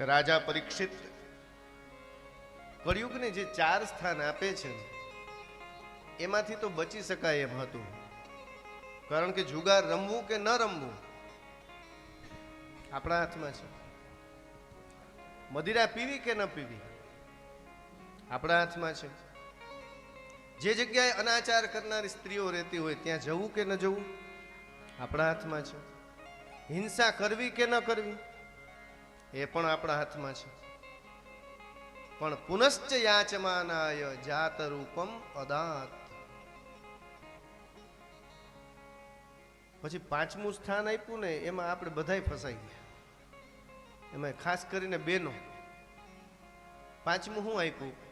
રાજા પરીક્ષિત કળિયુગને જે ચાર સ્થાન આપે છે, એમાંથી તો બચી શકાય એમ હતું. કારણ કે જુગાર રમવું કે ન રમવું, આપણા હાથમાં છે. મદિરા પીવી કે ન પીવી, આપણા હાથમાં છે. જે જગ્યાએ અનાચાર કરનારી સ્ત્રીઓ રહેતી હોય, ત્યાં જવું કે ન જવું, આપણા હાથમાં છે. હિંસા કરવી કે ન કરવી એ પણ આપણા હાથમાં છે. પણ પુનશ્ચ યાચમાનાય જાત રૂપમ અદાત પછી પાંચમું સ્થાન આપ્યું ને, એમાં આપણે બધાય ફસાઈ ગયા. એમાં ખાસ કરીને બેનો. પાંચમું શું આપ્યું?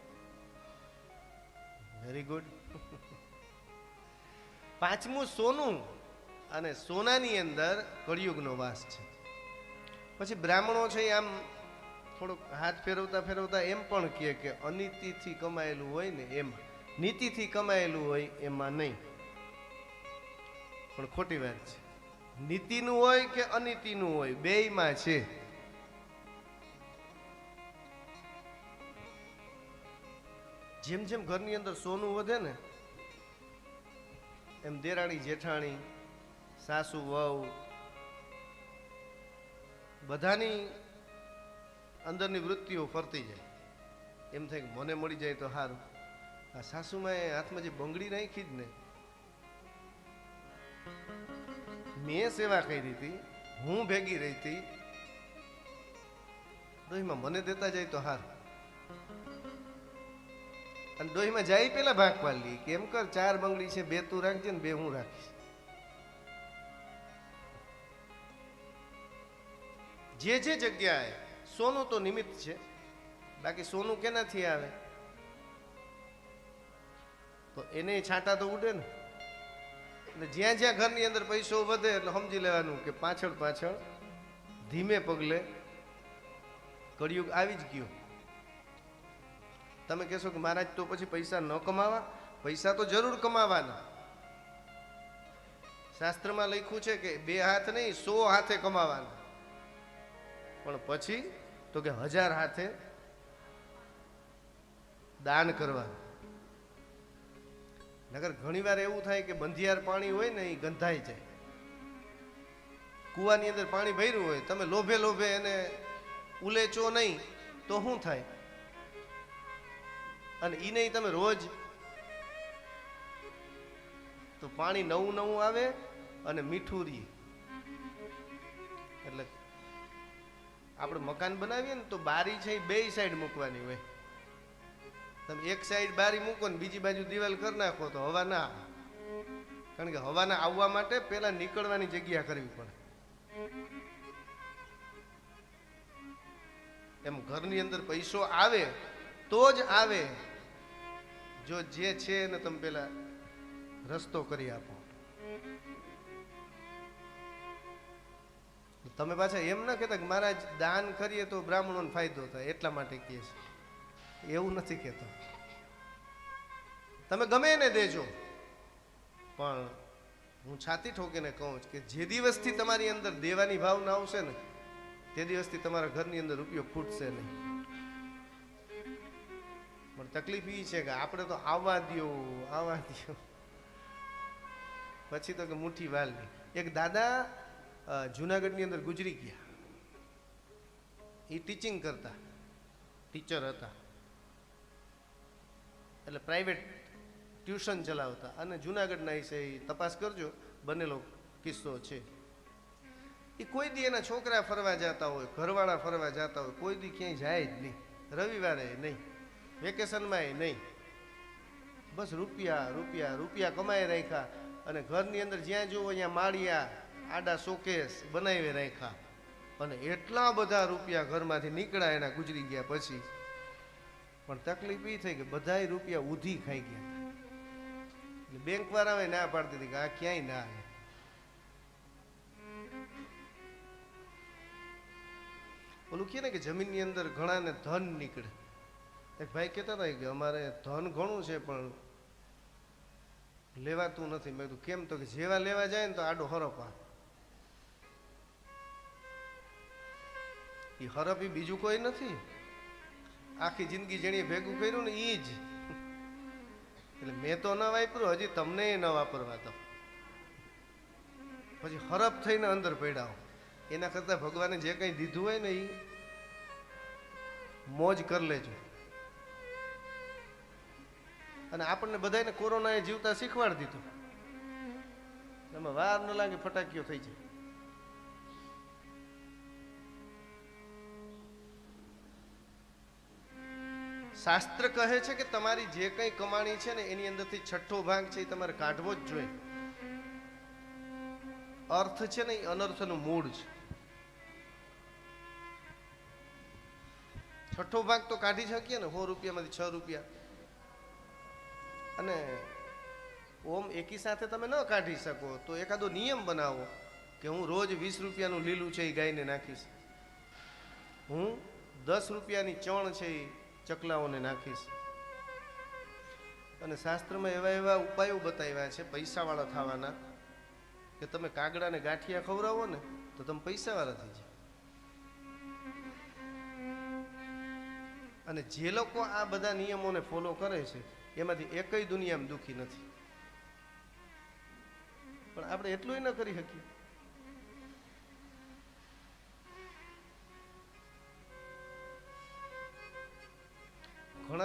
વેરી ગુડ પાંચમું સોનું અને સોનાની અંદર કળિયુગનો વાસ છે. પછી બ્રાહ્મણો છે આમ થોડુંક હાથ ફેરવતા ફેરવતા એમ પણ કહે કે અનીતિથી કમાયેલું હોય ને એમાં. નીતિથી કમાયેલું હોય એમાં નહીં. પણ ખોટી વાત છે. નીતિનું હોય કે અનીતિનું હોય, બેયમાં છે. જેમ જેમ ઘરની અંદર સોનું વધે ને, એમ દેરાણી જેઠાણી, સાસુ, વહુ બધાની અંદરની વૃત્તિઓ ફરતી જાય. એમ થાય કે મને મળી જાય તો સારું. આ સાસુમાં હાથમાં જે બંગડી નાખી જ ને, મેં સેવા કરી હતી, હું ભેગી રહી હતી ડોહીમાં મને દેતા જાય તો હાર અને ડોહીમાં જાય પેલા ભાગ પાડી કેમ કર, ચાર બંગડી છે, બે તું રાખજે ને બે હું રાખીશ. જે જે જગ્યાએ સોનું તો નિમિત્ત છે, બાકી સોનું કેનાથી આવે? તો એને છાંટા તો ઉડે ને. એટલે જ્યાં જ્યાં ઘરની અંદર પૈસો વધે એટલે સમજી લેવાનું કે પાછળ પાછળ ધીમે પગલે કળિયુગ આવી જ ગયો. તમે કહેશો કે મહારાજ તો પછી પૈસા ન કમાવા? પૈસા તો જરૂર કમાવાના. શાસ્ત્રમાં લખ્યું છે કે બે હાથ નહીં, સો હાથે કમાવાના. પણ પછી તો કે હજાર હાથે દાન કરવાનું નગર ઘણીવાર એવું થાય કે બંધિયાર પાણી હોય ને એ ગંધાઈ જાય. કૂવાની અંદર પાણી ભર્યું હોય, તમે લોભે લોભે એને ઉલેચો નહીં, તો શું થાય? અને એ નહીં તમે રોજ તો પાણી નવું નવું આવે અને મીઠું રહે આપણે મકાન બનાવીએ ને તો બારી છે એ બે સાઈડ મૂકવાની હોય. તમે એક સાઈડ બારી મૂકો ને બીજી બાજુ દિવાલ કરી નાખો તો હવા ના કારણ કે હવાના આવવા માટે પેલા નીકળવાની જગ્યા કરવી પડે. એમ ઘરની અંદર પૈસો આવે તો જ આવે. જો જે છે એને તમે પેલા રસ્તો કરી આપો. તમે પાછા એમ ના કહેતા કે મહારાજ દાન કરીએ તો બ્રાહ્મણોને ફાયદો થાય, એટલા માટે કહે છે. એવું નથી કહેતો. તમે ગમે એને દેજો. પણ હું છાતી ઠોકીને કહું છું કે જે દિવસથી તમારી અંદર દેવાની ભાવના આવશે ને, તે દિવસથી તમારા ઘરની અંદર રૂપિયો ખૂટશે નહીં. પણ તકલીફ એ છે કે આપણે તો આવવા દ્યો, આવવા દો પછી તો કે મુઠ્ઠી વાલની. એક દાદા જુનાગઢની અંદર ગુજરી ગયા. એ ટીચિંગ કરતા ટીચર હતા. એટલે પ્રાઇવેટ ટ્યુશન ચલાવતા. અને જુનાગઢના વિશે તપાસ કરજો, બનેલો કિસ્સો છે. એ કોઈ દી એના છોકરા ફરવા જતા હોય, ઘરવાળા ફરવા જતા હોય, કોઈ દી ક્યાંય જાય જ નહીં. રવિવારે નહીં, વેકેશનમાં નહીં. બસ રૂપિયા રૂપિયા રૂપિયા કમાઈ રાખ્યા. અને ઘરની અંદર જ્યાં જુઓ ત્યાં માળિયા આડા શોકેસ બનાવી રાખ્યા. અને એટલા બધા રૂપિયા ઘરમાંથી નીકળ્યા, એના ગુજરી ગયા પછી. પણ તકલીફ એ થઈ કે બધાય રૂપિયા ઉધી ખાઈ ગયા એટલે બેંક વાળાએ ના પાડતી હતી કે આ ક્યાંય ના આવે. ઓલું કહે ને કે જમીનની અંદર ઘણાને ધન નીકળે. એક ભાઈ કહેતા હતા કે અમારે ધન ઘણું છે, પણ લેવાતું નથી. મેં કીધું, કેમ તો કે જેવા લેવા જાય ને તો આડો હરપા એ હરફ એ બીજું કોઈ નથી. આખી જિંદગી જેણે ભેગું કર્યું ને એ જ. એટલે મેં તો ન વાપર્યું, હજી તમને ન વાપરવા દો પછી હરફ થઈને અંદર પડ્યા એના કરતાં ભગવાને જે કંઈ દીધું હોય ને એ મોજ કરી લેજો. અને આપણને બધાને કોરોનાએ જીવતા શીખવાડી દીધું. એમાં વાર ન લાગે, ફટાકીઓ થઈ જાય. શાસ્ત્ર કહે છે કે તમારી જે કંઈ કમાણી છે ને એની અંદરથી છઠ્ઠો ભાગ છે એ તમારે કાઢવો જ જોઈએ. અર્થ છે ને એ અનર્થનું મૂળ છે. છઠ્ઠો ભાગ તો કાઢી શકીએ ને, સો રૂપિયામાંથી છ રૂપિયા. અને ઓમ એકી સાથે તમે ન કાઢી શકો, તો એકાદો નિયમ બનાવો કે હું રોજ વીસ રૂપિયાનું લીલું છે એ ગાયને નાખીશ. હું દસ રૂપિયાની ચણ છે એ ચકલાઓને નાખીશ અને શાસ્ત્રમાં એવા એવા ઉપાયો બતાવ્યા છે પૈસાવાળા થવાના કે તમે કાગડાને ગાંઠિયા ખવડાવો ને તો તમે પૈસાવાળા થઈ જાય અને જે લોકો આ બધા નિયમોને ફોલો કરે છે, એમાંથી એકય દુનિયામાં દુઃખી નથી. પણ આપણે એટલું ન કરી શકીએ.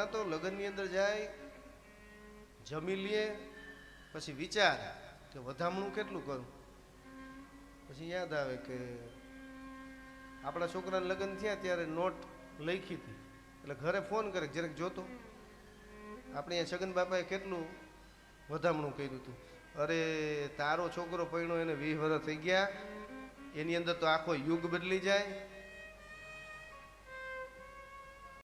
ઘણા તો લગ્નની અંદર જાય, જમી લે, પછી વિચાર કે વધામણું કેટલું કરું? પછી યાદ આવે કે આપણા છોકરાને લગ્ન થયા ત્યારે નોટ લખી હતી. એટલે ઘરે ફોન કરે, જરાક જોતો. આપણે અહીંયા છગન બાપાએ કેટલું વધામણું કર્યું હતું? અરે, તારો છોકરો પૈણો એને વીસ વર્ષ થઈ ગયા, એની અંદર તો આખો યુગ બદલી જાય.